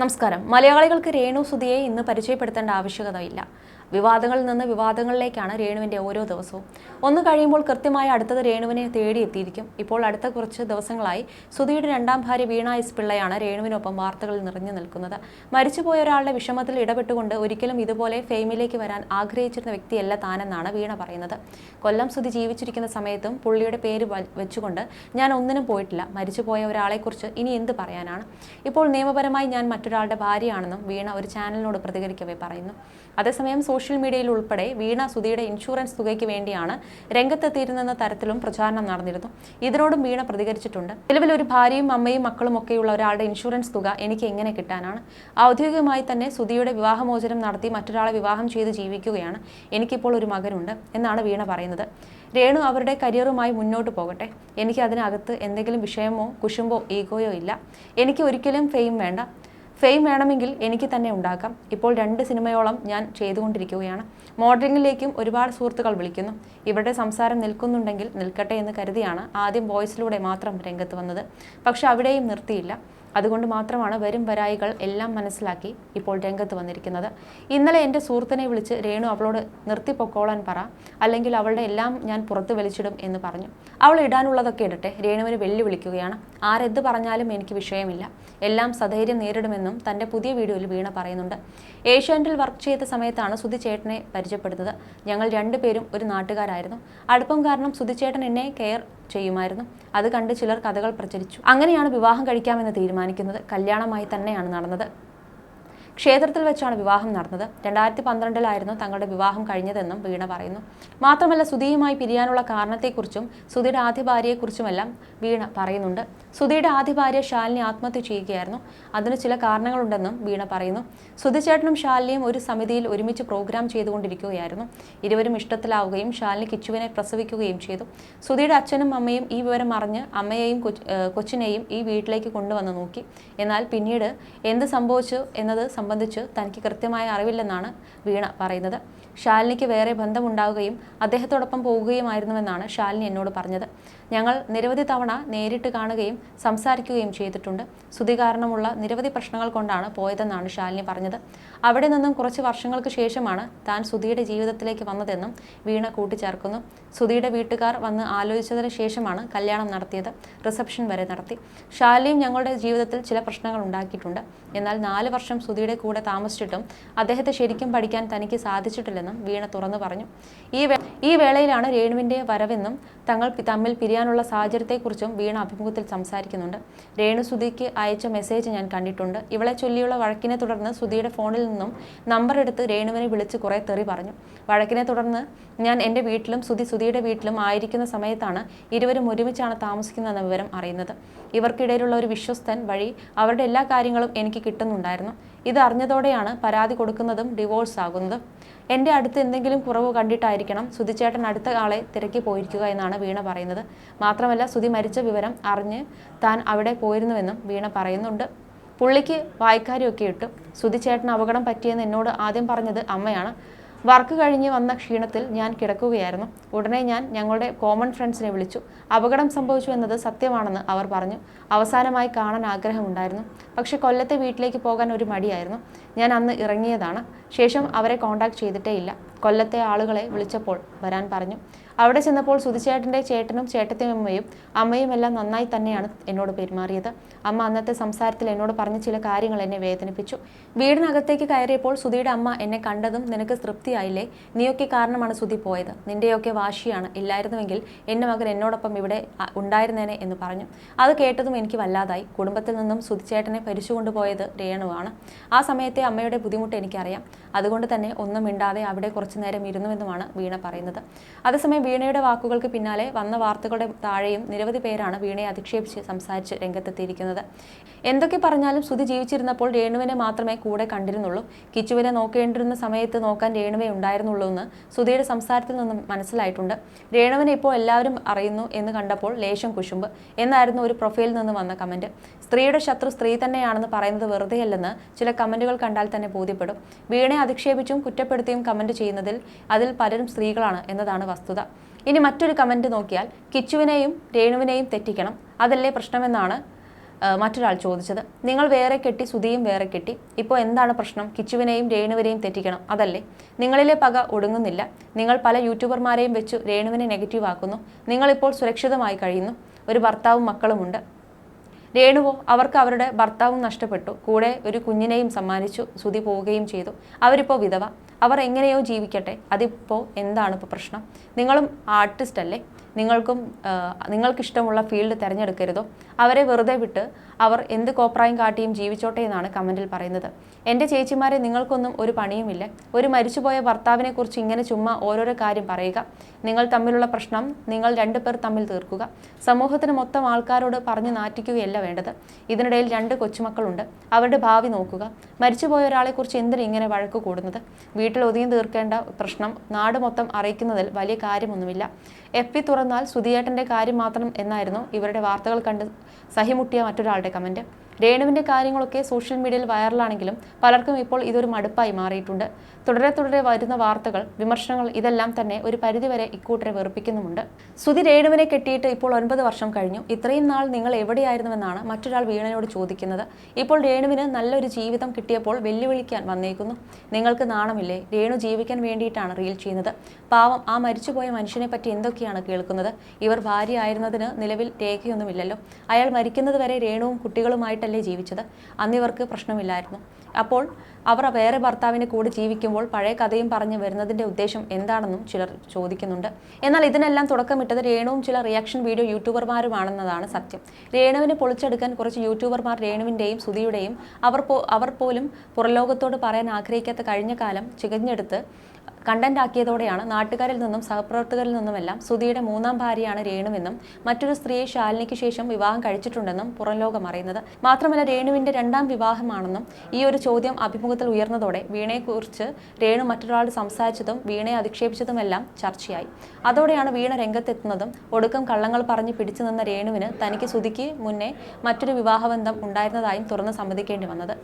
നമസ്കാരം. മലയാളികൾക്ക് രേണു സുധിയെ ഇന്ന് പരിചയപ്പെടുത്തേണ്ട ആവശ്യകതയില്ല. വിവാദങ്ങളിൽ നിന്ന് വിവാദങ്ങളിലേക്കാണ് രേണുവിന്റെ ഓരോ ദിവസവും. ഒന്ന് കഴിയുമ്പോൾ കൃത്യമായി അടുത്തത് രേണുവിനെ തേടിയെത്തിയിരിക്കും ഇപ്പോൾ അടുത്ത കുറച്ച് ദിവസങ്ങളായി സുധിയുടെ രണ്ടാം ഭാര്യ വീണ എസ് പിള്ളയാണ് രേണുവിനൊപ്പം വാർത്തകളിൽ നിറഞ്ഞു നിൽക്കുന്നത്. മരിച്ചുപോയ ഒരാളുടെ വിഷമത്തിൽ ഇടപെട്ടുകൊണ്ട് ഒരിക്കലും ഇതുപോലെ ഫെയിമിലേക്ക് വരാൻ ആഗ്രഹിച്ചിരുന്ന വ്യക്തിയല്ല താനെന്നാണ് വീണ പറയുന്നത്. കൊല്ലം സുധി ജീവിച്ചിരിക്കുന്ന സമയത്തും പുള്ളിയുടെ പേര് വെച്ചുകൊണ്ട് ഞാൻ ഒന്നിനും പോയിട്ടില്ല. മരിച്ചുപോയ ഒരാളെക്കുറിച്ച് ഇനി എന്ത് പറയാനാണ്? ഇപ്പോൾ നിയമപരമായി ഞാൻ മറ്റൊരാളുടെ ഭാര്യയാണെന്നും വീണ ഒരു ചാനലിനോട് പ്രതികരിക്കവേ പറയുന്നു. അതേസമയം സോഷ്യൽ മീഡിയയിൽ ഉൾപ്പെടെ വീണ സുധിയുടെ ഇൻഷുറൻസ് തുകയ്ക്ക് വേണ്ടിയാണ് രംഗത്തെത്തിയിരുന്നെന്ന തരത്തിലും പ്രചാരണം നടന്നിരുന്നു. ഇതിനോടും വീണ പ്രതികരിച്ചിട്ടുണ്ട്. നിലവിൽ ഒരു ഭാര്യയും അമ്മയും മക്കളും ഒക്കെയുള്ള ഒരാളുടെ ഇൻഷുറൻസ് തുക എനിക്ക് എങ്ങനെ കിട്ടാനാണ്? ഔദ്യോഗികമായി തന്നെ സുധിയുടെ വിവാഹമോചനം നടത്തി മറ്റൊരാളെ വിവാഹം ചെയ്ത് ജീവിക്കുകയാണ് എനിക്കിപ്പോൾ ഒരു മകനുണ്ട് എന്നാണ് വീണ പറയുന്നത്. രേണു അവരുടെ കരിയറുമായി മുന്നോട്ട് പോകട്ടെ. എനിക്ക് അതിനകത്ത് എന്തെങ്കിലും വിഷയമോ കുശുമ്പോ ഈഗോയോ ഇല്ല. എനിക്ക് ഒരിക്കലും ഫെയിം വേണ്ട. ഫെയിം വേണമെങ്കിൽ എനിക്ക് തന്നെ ഉണ്ടാക്കാം. ഇപ്പോൾ രണ്ട് സിനിമയോളം ഞാൻ ചെയ്തുകൊണ്ടിരിക്കുകയാണ്. മോഡലിംഗിലേക്കും ഒരുപാട് സുഹൃത്തുക്കൾ വിളിക്കുന്നു. ഇവരുടെ സംസാരം നിൽക്കുന്നുണ്ടെങ്കിൽ നിൽക്കട്ടെ എന്ന് കരുതിയാണ് ആദ്യം വോയിസിലൂടെ മാത്രം രംഗത്ത് വന്നത്. പക്ഷെ അവിടെയും നിർത്തിയില്ല. അതുകൊണ്ട് മാത്രമാണ് വരും വരായികൾ എല്ലാം മനസ്സിലാക്കി ഇപ്പോൾ രംഗത്ത് വന്നിരിക്കുന്നത്. ഇന്നലെ എന്റെ സുഹൃത്തിനെ വിളിച്ച് രേണു അവളോട് നിർത്തിപ്പൊക്കോളാൻ പറ അല്ലെങ്കിൽ അവളുടെ എല്ലാം ഞാൻ പുറത്ത് വലിച്ചിടും എന്ന് പറഞ്ഞു. അവൾ ഇടാനുള്ളതൊക്കെ ഇടട്ടെ രേണുവിന് വെല്ലുവിളിക്കുകയാണ്. ആരെന്ത് പറഞ്ഞാലും എനിക്ക് വിഷയമില്ല. എല്ലാം സധൈര്യം നേരിടുമെന്നും തന്റെ പുതിയ വീഡിയോയിൽ വീണ പറയുന്നുണ്ട്. ഏഷ്യാനെറ്റിൽ വർക്ക് ചെയ്ത സമയത്താണ് സുധി ചേട്ടനെ പരിചയപ്പെടുന്നത്. ഞങ്ങൾ രണ്ടുപേരും ഒരു നാട്ടുകാരായിരുന്നു. അടുപ്പം കാരണം സുധി ചേട്ടൻ എന്നെ കെയർ ചെയ്യുമായിരുന്നു. അത് കണ്ട് ചിലർ കഥകൾ പ്രചരിച്ചു. അങ്ങനെയാണ് വിവാഹം കഴിക്കാമെന്ന് തീരുമാനിക്കുന്നത്. കല്യാണമായി തന്നെയാണ് നടന്നത്. ക്ഷേത്രത്തിൽ വെച്ചാണ് വിവാഹം നടന്നത്. രണ്ടായിരത്തി പന്ത്രണ്ടിലായിരുന്നു തങ്ങളുടെ വിവാഹം കഴിഞ്ഞതെന്നും വീണ പറയുന്നു. മാത്രമല്ല സുധിയുമായി പിരിയാനുള്ള കാരണത്തെക്കുറിച്ചും സുധിയുടെ ആദ്യ ഭാര്യയെക്കുറിച്ചുമെല്ലാം വീണ പറയുന്നുണ്ട്. സുധിയുടെ ആദ്യ ഭാര്യ ശാലിനി ആത്മഹത്യ ചെയ്യുകയായിരുന്നു. അതിന് ചില കാരണങ്ങളുണ്ടെന്നും വീണ പറയുന്നു. സുധിച്ചേട്ടനും ശാലിനിയും ഒരു സമിതിയിൽ ഒരുമിച്ച് പ്രോഗ്രാം ചെയ്തുകൊണ്ടിരിക്കുകയായിരുന്നു. ഇരുവരും ഇഷ്ടത്തിലാവുകയും ശാലിനി കിച്ചുവിനെ പ്രസവിക്കുകയും ചെയ്തു. സുധിയുടെ അച്ഛനും അമ്മയും ഈ വിവരം അറിഞ്ഞ് അമ്മയെയും കൊച്ചിനെയും ഈ വീട്ടിലേക്ക് കൊണ്ടുവന്ന് നോക്കി. എന്നാൽ പിന്നീട് എന്ത് സംഭവിച്ചു എന്നത് സംബന്ധിച്ച് തനിക്ക് കൃത്യമായ അറിവില്ലെന്നാണ് വീണ പറയുന്നത്. ശാലിനിക്ക് വേറെ ബന്ധമുണ്ടാവുകയും അദ്ദേഹത്തോടൊപ്പം പോവുകയുമായിരുന്നുവെന്നാണ് ശാലിനി എന്നോട് പറഞ്ഞത്. ഞങ്ങൾ നിരവധി തവണ നേരിട്ട് കാണുകയും സംസാരിക്കുകയും ചെയ്തിട്ടുണ്ട്. സ്തുതി കാരണമുള്ള നിരവധി പ്രശ്നങ്ങൾ കൊണ്ടാണ് പോയതെന്നാണ് ശാലിനി പറഞ്ഞത്. അവിടെ നിന്നും കുറച്ച് വർഷങ്ങൾക്ക് ശേഷമാണ് താൻ സുധിയുടെ ജീവിതത്തിലേക്ക് വന്നതെന്നും വീണ കൂട്ടിച്ചേർക്കുന്നു. സുധിയുടെ വീട്ടുകാർ വന്ന് ആലോചിച്ചതിന് ശേഷമാണ് കല്യാണം നടത്തിയത്. റിസപ്ഷൻ വരെ നടത്തി. ശാലിനിയും ഞങ്ങളുടെ ജീവിതത്തിൽ ചില പ്രശ്നങ്ങൾ ഉണ്ടാക്കിയിട്ടുണ്ട്. എന്നാൽ നാല് വർഷം സുധിയുടെ കൂടെ താമസിച്ചിട്ടും അദ്ദേഹത്തെ ശരിക്കും പഠിക്കാൻ തനിക്ക് സാധിച്ചിട്ടില്ലെന്നും വീണ തുറന്നു പറഞ്ഞു. ഈ ഈ വേളയിലാണ് രേണുവിന്റെ വരവെന്നും തങ്ങൾ തമ്മിൽ പിരിയാനുള്ള സാഹചര്യത്തെക്കുറിച്ചും വീണ അഭിമുഖത്തിൽ സംസാരിക്കുന്നുണ്ട്. രേണു സുധിക്ക് അയച്ച മെസ്സേജ് ഞാൻ കണ്ടിട്ടുണ്ട്. ഇവളെ ചൊല്ലിയുള്ള വഴക്കിനെ തുടർന്ന് സുധിയുടെ ഫോണിൽ നിന്നും നമ്പർ എടുത്ത് രേണുവിനെ വിളിച്ച് കുറേ തെറി പറഞ്ഞു. വഴക്കിനെ തുടർന്ന് ഞാൻ എന്റെ വീട്ടിലും സുധി സുധിയുടെ വീട്ടിലും ആയിരിക്കുന്ന സമയത്താണ് ഇരുവരും ഒരുമിച്ചാണ് താമസിക്കുന്നതെന്ന വിവരം അറിയുന്നത്. ഇവർക്കിടയിലുള്ള ഒരു വിശ്വസ്തൻ വഴി അവരുടെ എല്ലാ കാര്യങ്ങളും എനിക്ക് കിട്ടുന്നുണ്ടായിരുന്നു. ഇത് അറിഞ്ഞതോടെയാണ് പരാതി കൊടുക്കുന്നതും ഡിവോഴ്സ് ആകുന്നതും. എന്റെ അടുത്ത് എന്തെങ്കിലും കുറവ് കണ്ടിട്ടായിരിക്കണം സുധിച്ചേട്ടൻ അടുത്ത ആളെ തിരക്കി പോയിരിക്കുക എന്നാണ് വീണ പറയുന്നത്. മാത്രമല്ല സുധി മരിച്ച വിവരം അറിഞ്ഞ് താൻ അവിടെ പോയിരുന്നുവെന്നും വീണ പറയുന്നുണ്ട്. പുള്ളിക്ക് വായ്ക്കാരിയൊക്കെ ഇട്ടു. സുധിച്ചേട്ടൻ അപകടം പറ്റിയെന്ന് എന്നോട് ആദ്യം പറഞ്ഞത് അമ്മയാണ്. വർക്ക് കഴിഞ്ഞ് വന്ന ക്ഷീണത്തിൽ ഞാൻ കിടക്കുകയായിരുന്നു. ഉടനെ ഞാൻ ഞങ്ങളുടെ കോമൺ ഫ്രണ്ട്സിനെ വിളിച്ചു. അപകടം സംഭവിച്ചു എന്നത് സത്യമാണെന്ന് അവർ പറഞ്ഞു. അവസാനമായി കാണാൻ ആഗ്രഹമുണ്ടായിരുന്നു. പക്ഷെ കൊല്ലത്തെ വീട്ടിലേക്ക് പോകാൻ ഒരു മടിയായിരുന്നു. ഞാൻ അന്ന് ഇറങ്ങിയതാണ്. ശേഷം അവരെ കോൺടാക്ട് ചെയ്തിട്ടേ ഇല്ല. കൊല്ലത്തെ ആളുകളെ വിളിച്ചപ്പോൾ വരാൻ പറഞ്ഞു. അവിടെ ചെന്നപ്പോൾ സുധിച്ചേട്ടന്റെ ചേട്ടനും ചേട്ടത്തിയമ്മയും അമ്മയും അമ്മയും എല്ലാം നന്നായി തന്നെയാണ് എന്നോട് പെരുമാറിയത്. അമ്മ അന്നത്തെ സംസാരത്തിൽ എന്നോട് പറഞ്ഞ ചില കാര്യങ്ങൾ എന്നെ വേദനിപ്പിച്ചു. വീടിനകത്തേക്ക് കയറിയപ്പോൾ സുധിയുടെ അമ്മ എന്നെ കണ്ടതും നിനക്ക് തൃപ്തിയായില്ലേ? നീയൊക്കെ കാരണമാണ് സുധി പോയത്. നിന്റെയൊക്കെ വാശിയാണ്. ഇല്ലായിരുന്നുവെങ്കിൽ എന്റെ മകൻ എന്നോടൊപ്പം ഇവിടെ ഉണ്ടായിരുന്നേനെ എന്ന് പറഞ്ഞു. അത് കേട്ടതും എനിക്ക് വല്ലാതായി. കുടുംബത്തിൽ നിന്നും സുധിച്ചേട്ടനെ ഭരിച്ചുകൊണ്ടുപോയത് രേണുവാണ്. ആ സമയത്തെ അമ്മയുടെ ബുദ്ധിമുട്ട് എനിക്കറിയാം. അതുകൊണ്ട് തന്നെ ഒന്നും മിണ്ടാതെ അവിടെ കുറച്ചു നേരം ഇരുന്നുവെന്നുമാണ് വീണ പറയുന്നത്. അതേസമയം വീണയുടെ വാക്കുകൾക്ക് പിന്നാലെ വന്ന വാർത്തകളുടെ താഴെയും നിരവധി പേരാണ് വീണയെ അധിക്ഷേപിച്ച് സംസാരിച്ച് രംഗത്തെത്തിയിരിക്കുന്നത്. എന്തൊക്കെ പറഞ്ഞാലും സുധി ജീവിച്ചിരുന്നപ്പോൾ രേണുവിനെ മാത്രമേ കൂടെ കണ്ടിരുന്നുള്ളൂ. കിച്ചുവിനെ നോക്കേണ്ടിരുന്ന സമയത്ത് നോക്കാൻ രേണുവെ ഉണ്ടായിരുന്നുള്ളൂ എന്ന് സുധിയുടെ സംസാരത്തിൽ നിന്നും മനസ്സിലായിട്ടുണ്ട്. രേണുവിനെ ഇപ്പോൾ എല്ലാവരും അറിയുന്നു എന്ന് കണ്ടപ്പോൾ ലേശം കുശുമ്പ്. എന്നായിരുന്നു ഒരു പ്രൊഫൈലിൽ നിന്ന് വന്ന കമന്റ്. സ്ത്രീയുടെ ശത്രു സ്ത്രീ തന്നെയാണെന്ന് പറയുന്നത് വെറുതെയല്ലെന്ന് ചില കമന്റുകൾ കണ്ടാൽ തന്നെ ബോധ്യപ്പെടും. വീണയെ അധിക്ഷേപിച്ചും കുറ്റപ്പെടുത്തിയും കമന്റ് ചെയ്യുന്നതിൽ അതിൽ പലരും സ്ത്രീകളാണ് എന്നതാണ് വസ്തുത. ഇനി മറ്റൊരു കമന്റ് നോക്കിയാൽ കിച്ചുവിനെയും രേണുവിനെയും തെറ്റിക്കണം. അതല്ലേ പ്രശ്നമെന്നാണ് മറ്റൊരാൾ ചോദിച്ചത്. നിങ്ങൾ വേറെ കെട്ടി സുധിയും വേറെ കെട്ടി. ഇപ്പോൾ എന്താണ് പ്രശ്നം? കിച്ചുവിനെയും രേണുവിനെയും തെറ്റിക്കണം. അതല്ലേ. നിങ്ങളിലെ പക ഒടുങ്ങുന്നില്ല. നിങ്ങൾ പല യൂട്യൂബർമാരെയും വെച്ചു രേണുവിനെ നെഗറ്റീവ് ആക്കുന്നു. നിങ്ങളിപ്പോൾ സുരക്ഷിതമായി കഴിയുന്നു. ഒരു ഭർത്താവും മക്കളുമുണ്ട് രേണുവോ അവർക്ക് അവരുടെ ഭർത്താവും നഷ്ടപ്പെട്ടു. കൂടെ ഒരു കുഞ്ഞിനെയും സമ്മാനിച്ചു. സുതി പോവുകയും ചെയ്തു. അവരിപ്പോൾ വിധവ. അവർ എങ്ങനെയോ ജീവിക്കട്ടെ. അതിപ്പോൾ എന്താണ് ഇപ്പോൾ പ്രശ്നം? നിങ്ങളും ആർട്ടിസ്റ്റ് അല്ലേ? നിങ്ങൾക്കും നിങ്ങൾക്കിഷ്ടമുള്ള ഫീൽഡ് തിരഞ്ഞെടുക്കരുതോ? അവരെ വെറുതെ വിട്ട് അവർ എന്ത് കോപ്രായം കാട്ടിയും ജീവിച്ചോട്ടെ എന്നാണ് കമന്റിൽ പറയുന്നത്. എന്റെ ചേച്ചിമാരെ നിങ്ങൾക്കൊന്നും ഒരു പണിയുമില്ല. ഒരു മരിച്ചുപോയ ഭർത്താവിനെക്കുറിച്ച് ഇങ്ങനെ ചുമ്മാ ഓരോരോ കാര്യം പറയുക. നിങ്ങൾ തമ്മിലുള്ള പ്രശ്നം നിങ്ങൾ രണ്ടുപേർ തമ്മിൽ തീർക്കുക. സമൂഹത്തിന് മൊത്തം ആൾക്കാരോട് പറഞ്ഞു നാറ്റിക്കുകയല്ല വേണ്ടത്. ഇതിനിടയിൽ രണ്ട് കൊച്ചുമക്കളുണ്ട്. അവരുടെ ഭാവി നോക്കുക. മരിച്ചുപോയ ഒരാളെക്കുറിച്ച് എന്തിനു ഇങ്ങനെ വഴക്ക് കൂടുന്നത്? വീട്ടിൽ ഒതുങ്ങി തീർക്കേണ്ട പ്രശ്നം നാട് മൊത്തം അറിയിക്കുന്നതിൽ വലിയ കാര്യമൊന്നുമില്ല. എഫ് പി തുറന്നാൽ സുധിയേട്ടന്റെ കാര്യം മാത്രം എന്നായിരുന്നു ഇവരുടെ വാർത്തകൾ കണ്ട് സഹിമുട്ടിയ മറ്റൊരാളുടെ കമന്റ് രേണുവിന്റെ കാര്യങ്ങളൊക്കെ സോഷ്യൽ മീഡിയയിൽ വൈറലാണെങ്കിലും പലർക്കും ഇപ്പോൾ ഇതൊരു മടുപ്പായി മാറിയിട്ടുണ്ട്. തുടരെ തുടരെ വരുന്ന വാർത്തകൾ വിമർശനങ്ങൾ ഇതെല്ലാം തന്നെ ഒരു പരിധിവരെ ഇക്കൂട്ടരെ വെറുപ്പിക്കുന്നുമുണ്ട്. സുധി രേണുവിനെ കെട്ടിയിട്ട് ഇപ്പോൾ ഒൻപത് വർഷം കഴിഞ്ഞു. ഇത്രയും നാൾ നിങ്ങൾ എവിടെയായിരുന്നുവെന്നാണ് മറ്റൊരാൾ വീണനോട് ചോദിക്കുന്നത്. ഇപ്പോൾ രേണുവിന് നല്ലൊരു ജീവിതം കിട്ടിയപ്പോൾ വെല്ലുവിളിക്കാൻ വന്നേക്കുന്നു. നിങ്ങൾക്ക് നാണമില്ലേ? രേണു ജീവിക്കാൻ വേണ്ടിയിട്ടാണ് റീൽ ചെയ്യുന്നത്. പാവം ആ മരിച്ചുപോയ മനുഷ്യനെ പറ്റി എന്തൊക്കെയാണ് കേൾക്കുന്നത്? ഇവർ ഭാര്യ ആയിരുന്നതിന് നിലവിൽ രേഖയൊന്നുമില്ലല്ലോ. അയാൾ മരിക്കുന്നത് വരെ രേണുവും കുട്ടികളുമായിട്ടല്ലേ ജീവിച്ചത്? അന്നിവർക്ക് പ്രശ്നമില്ലായിരുന്നു. അപ്പോൾ അവർ വേറെ ഭർത്താവിന്റെ കൂടെ ജീവിക്കുമ്പോൾ പഴയ കഥയും പറഞ്ഞ് വരുന്നതിന്റെ ഉദ്ദേശം എന്താണെന്നും ചിലർ ചോദിക്കുന്നുണ്ട്. എന്നാൽ ഇതിനെല്ലാം തുടക്കമിട്ടത് രേണുവും ചില റിയാക്ഷൻ വീഡിയോ യൂട്യൂബർമാരുമാണെന്നതാണ് സത്യം. രേണുവിനെ പൊളിച്ചെടുക്കാൻ കുറച്ച് യൂട്യൂബർമാർ രേണുവിന്റെയും സുധിയുടെയും അവർ അവർ പോലും പുറലോകത്തോട് പറയാൻ ആഗ്രഹിക്കാത്ത കഴിഞ്ഞ കാലം ചികഞ്ഞെടുത്ത് കണ്ടന്റ് ആക്കിയതോടെയാണ് നാട്ടുകാരിൽ നിന്നും സഹപ്രവർത്തകരിൽ നിന്നുമെല്ലാം സുധിയുടെ മൂന്നാം ഭാര്യയാണ് രേണുവെന്നും മറ്റൊരു സ്ത്രീയെ ശാലിനിക്ക് ശേഷം വിവാഹം കഴിച്ചിട്ടുണ്ടെന്നും പുറംലോകം അറിയുന്നത്. മാത്രമല്ല രേണുവിന്റെ രണ്ടാം വിവാഹമാണെന്നും ഈ ഒരു ചോദ്യം അഭിമുഖത്തിൽ ഉയർന്നതോടെ വീണയെക്കുറിച്ച് രേണു മറ്റൊരാളോട് സംസാരിച്ചതും വീണയെ അധിക്ഷേപിച്ചതുമെല്ലാം ചർച്ചയായി. അതോടെയാണ് വീണ രംഗത്തെത്തുന്നതും ഒടുക്കം കള്ളങ്ങൾ പറഞ്ഞ് പിടിച്ചു നിന്ന രേണുവിന് തനിക്ക് സുധിക്ക് മുന്നേ മറ്റൊരു വിവാഹബന്ധം ഉണ്ടായിരുന്നതായും തുറന്ന് സമ്മതിക്കേണ്ടി വന്നത്.